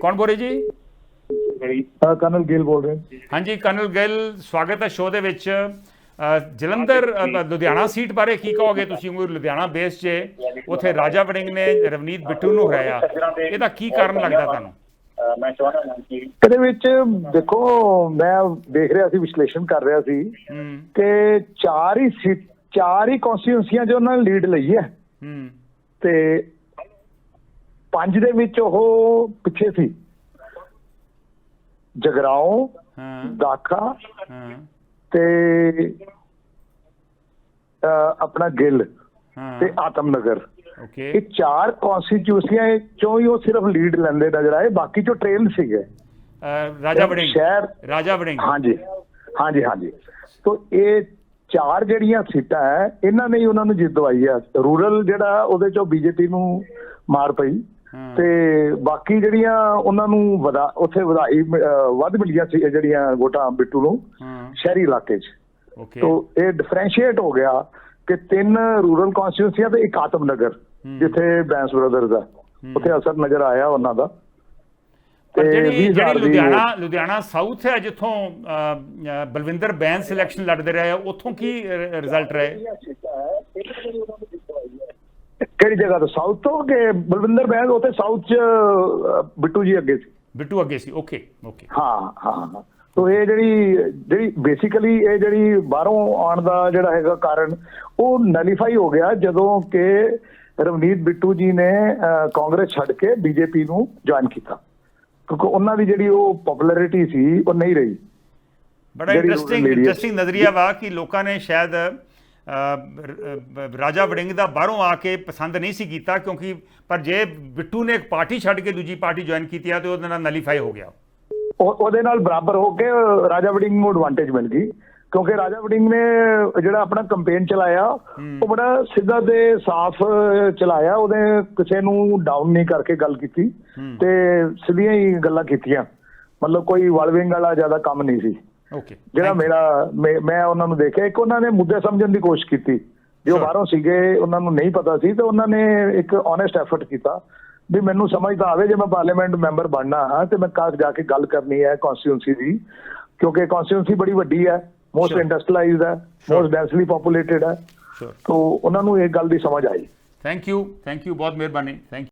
ਕੌਣ ਬੋਲ ਰਹੇ ਜੀ? ਕਰਨਲ ਗਿੱਲ ਬੋਲ ਰਹੇ ਹਾਂ। ਹਾਂਜੀ ਕਰਨਲ ਗਿੱਲ ਸਵਾਗਤ ਹੈ ਸ਼ੋਅ ਦੇ ਵਿੱਚ। ਜਲੰਧਰ ਲੁਧਿਆਣਾ ਸੀਟ ਬਾਰੇ ਕੀ ਕਹੋਗੇ ਤੁਸੀਂ? ਉਹ ਲੁਧਿਆਣਾ ਬੇਸ 'ਚ ਉਥੇ ਰਾਜਾ ਵੜਿੰਗ ਨੇ ਰਵਨੀਤ ਬਿੱਟੂ ਨੂੰ ਹਰਾਇਆ। ਇਹਦਾ ਕੀ ਕਾਰਨ ਲੱਗਦਾ ਤੁਹਾਨੂੰ? ਮੈਂ ਚਾਹੁੰਦਾ ਹਾਂ ਕਿ ਇਹਦੇ ਵਿੱਚ ਦੇਖੋ ਮੈਂ ਦੇਖ ਰਿਹਾ ਸੀ ਵਿਸ਼ਲੇਸ਼ਣ ਕਰ ਰਿਹਾ ਸੀ ਕਿ ਚਾਰ ਹੀ ਸੀ ਚਾਰ ਹੀ ਕੌਂਸਟੀਟਿਊਂਸੀਆਂ 'ਚ ਉਹਨਾਂ ਨੇ ਲੀਡ ਲਈ ਹੈ। ਹੂੰ। ਤੇ ਪੰਜ ਦੇ ਵਿੱਚ ਉਹ ਪਿੱਛੇ ਸੀ। ਜਗਰਾਉਂ ਹਾਂ। ਦਾਖਾ ਹਾਂ। ਤੇ ਆਪਣਾ ਗਿੱਲ ਹਾਂ। ਤੇ ਆਤਮਨਗਰ। ਓਕੇ ਇਹ ਚਾਰ ਕੌਂਸਟੀਟਿਊਂਸੀਆਂ ਚੋਂ ਹੀ ਉਹ ਸਿਰਫ ਲੀਡ ਲੈਂਦੇ ਨਜ਼ਰ ਆਏ ਬਾਕੀ ਚੋਂ ਟ੍ਰੇਲ ਸੀਗੇ। ਰਾਜਾ ਵੜਿੰਗ। ਸ਼ਹਿਰ ਰਾਜਾ ਵੜਿੰਗ। ਹਾਂਜੀ। ਹਾਂਜੀ ਹਾਂਜੀ। ਤੋਂ ਇਹ ਚਾਰ ਜਿਹੜੀਆਂ ਸੀਟਾਂ ਹੈ ਇਹਨਾਂ ਨੇ ਹੀ ਉਹਨਾਂ ਨੂੰ ਜਿੱਤ ਦਵਾਈ ਹੈ। ਰੂਰਲ ਜਿਹੜਾ ਉਹਦੇ ਚੋਂ ਬੀਜੇਪੀ ਨੂੰ ਮਾਰ ਪਈ। ਤੇ ਬਾਕੀ ਜਿਹੜੀਆਂ ਉਹਨਾਂ ਨੂੰ ਵਧਾ ਉੱਥੇ ਵਧਾਈ ਵੱਧ ਮਿਲੀਆਂ ਸੀ ਜਿਹੜੀਆਂ ਵੋਟਾਂ ਬਿੱਟੂ ਨੂੰ ਸ਼ਹਿਰੀ ਇਲਾਕੇ 'ਚ। ਓਕੇ ਤੋਂ ਇਹ ਡਿਫਰੈਂਸ਼ੀਏਟ ਹੋ ਗਿਆ ਕਿ ਤਿੰਨ ਰੂਰਲ ਕੌਂਸਟੀਟਿਊਂਸੀਆਂ ਤੇ ਇੱਕ ਆਤਮਨਗਰ ਹੂੰ। ਜਿੱਥੇ ਬੈਂਸ ਬ੍ਰਦਰਜ਼ ਆ। ਉੱਥੇ ਅਸਰ ਨਜ਼ਰ ਆਇਆ ਉਹਨਾਂ ਦਾ। ਤੇ ਜਿਹੜੀ 20,000 ਜਿਹੜੀ ਦੀ ਲੁਧਿਆਣਾ ਲੁਧਿਆਣਾ ਸਾਊਥ ਹੈ ਜਿੱਥੋਂ ਬਲਵਿੰਦਰ ਬੈਂਸ ਸਿਲੈਕਸ਼ਨ ਲੜਦੇ ਰਹੇ ਉੱਥੋਂ ਕੀ ਰਿਜ਼ਲਟ ਰਹੇ? ਕਿਹੜੀ ਜਗ੍ਹਾ ਤੋਂ? ਸਾਊਥ ਤੋਂ ਕਿ ਬਲਵਿੰਦਰ ਬੈਂਸ ਉੱਥੇ ਸਾਊਥ 'ਚ ਬਿੱਟੂ ਜੀ ਅੱਗੇ ਸੀ। ਬਿੱਟੂ ਅੱਗੇ ਸੀ ਓਕੇ ਓਕੇ ਹਾਂ ਹਾਂ ਤੋ ਇਹ ਜਿਹੜੀ ਜਿਹੜੀ ਬੇਸਿਕਲੀ ਇਹ ਜਿਹੜੀ ਬਾਹਰੋਂ ਆਉਣ ਦਾ ਜਿਹੜਾ ਹੈਗਾ ਕਾਰਨ ਉਹ ਨਲੀਫਾਈ ਹੋ ਗਿਆ ਜਦੋਂ ਕਿ ਰਵਨੀਤ ਬਿੱਟੂ ਜੀ ਨੇ ਕਾਂਗਰਸ ਛੱਡ ਕੇ ਬੀਜੇਪੀ ਨੂੰ ਜੁਆਇਨ ਕੀਤਾ। ਕਿਉਂਕਿ ਉਹਨਾਂ ਦੀ ਜਿਹੜੀ ਉਹ ਪਪੂਲੈਰਿਟੀ ਸੀ ਉਹ ਨਹੀਂ ਰਹੀ। ਬੜਾ ਇੰਟਰਸਟਿੰਗ ਇੰਟਰਸਟਿੰਗ ਨਜ਼ਰੀਆ ਵਾ ਕਿ ਲੋਕਾਂ ਨੇ ਸ਼ਾਇਦ ਰਾਜਾ ਵੜਿੰਗ ਦਾ ਬਾਹਰੋਂ ਆ ਕੇ ਪਸੰਦ ਨਹੀਂ ਸੀ ਕੀਤਾ ਕਿਉਂਕਿ ਪਰ ਜੇ ਬਿੱਟੂ ਨੇ ਇੱਕ ਪਾਰਟੀ ਛੱਡ ਕੇ ਦੂਜੀ ਪਾਰਟੀ ਜੁਆਇਨ ਕੀਤੀ ਆ ਤੇ ਉਹਦੇ ਨਾਲ ਨਲੀਫਾਈ ਹੋ ਗਿਆ। ਉਹ- ਉਹਦੇ ਨਾਲ ਬਰਾਬਰ ਹੋ ਕੇ ਰਾਜਾ ਵੜਿੰਗ ਨੂੰ ਐਡਵਾਂਟੇਜ ਮਿਲ ਗਈ। ਕਿਉਂਕਿ ਰਾਜਾ ਵੜਿੰਗ ਨੇ ਜਿਹੜਾ ਆਪਣਾ ਕੈਂਪੇਨ ਚਲਾਇਆ ਉਹ ਬੜਾ ਸਿੱਧਾ ਤੇ ਸਾਫ਼ ਚਲਾਇਆ। ਉਹਨੇ ਕਿਸੇ ਨੂੰ ਡਾਊਨ ਨਹੀਂ ਕਰਕੇ ਗੱਲ ਕੀਤੀ ਤੇ ਸਿੱਧੀਆਂ ਹੀ ਗੱਲਾਂ ਕੀਤੀਆਂ। ਮਤਲਬ ਕੋਈ ਵਲਵਿੰਗ ਵਾਲਾ ਜ਼ਿਆਦਾ ਕੰਮ ਨਹੀਂ ਸੀ। ਓਕੇ ਜਿਹੜਾ ਮੇਰਾ ਮੈਂ- ਉਹਨਾਂ ਨੂੰ ਦੇਖਿਆ ਇੱਕ ਉਹਨਾਂ ਨੇ ਮੁੱਦੇ ਸਮਝਣ ਦੀ ਕੋਸ਼ਿਸ਼ ਕੀਤੀ ਜੋ. ਬਾਹਰੋਂ ਸੀਗੇ ਉਹਨਾਂ ਨੂੰ ਨਹੀਂ ਪਤਾ ਸੀ ਤੇ ਉਹਨਾਂ ਨੇ ਇੱਕ ਓਨੈਸਟ ਐਫਰਟ ਕੀਤਾ ਵੀ ਮੈਨੂੰ ਸਮਝ ਤਾਂ ਆਵੇ ਜੇ ਮੈਂ ਪਾਰਲੀਮੈਂਟ ਮੈਂਬਰ ਬਣਨਾ ਹਾਂ ਤੇ ਮੈਂ ਕਾਹ ਜਾ ਕੇ ਗੱਲ ਕਰਨੀ ਹੈ ਕਨਸਟੀਟਿਊਂਸੀ ਦੀ ਕਿਉਂਕਿ ਕਨਸਟੀਟਿਊਂਸੀ ਬੜੀ ਵੱਡੀ ਹੈ ਮੋਸਟ Sure. ਇੰਡਸਟਰੀਅਲਾਈਜ਼ਡ ਹੈ. ਮੋਸਟ ਡੈਂਸਲੀ ਪੋਪੂਲੇਟਡ ਹੈ ਤੋਂ ਉਹਨਾਂ ਨੂੰ ਇਹ ਗੱਲ ਦੀ ਸਮਝ ਆਈ ਥੈਂਕ ਯੂ ਥੈਂਕ ਯੂ ਬਹੁਤ ਮਿਹਰਬਾਨੀ ਥੈਂਕ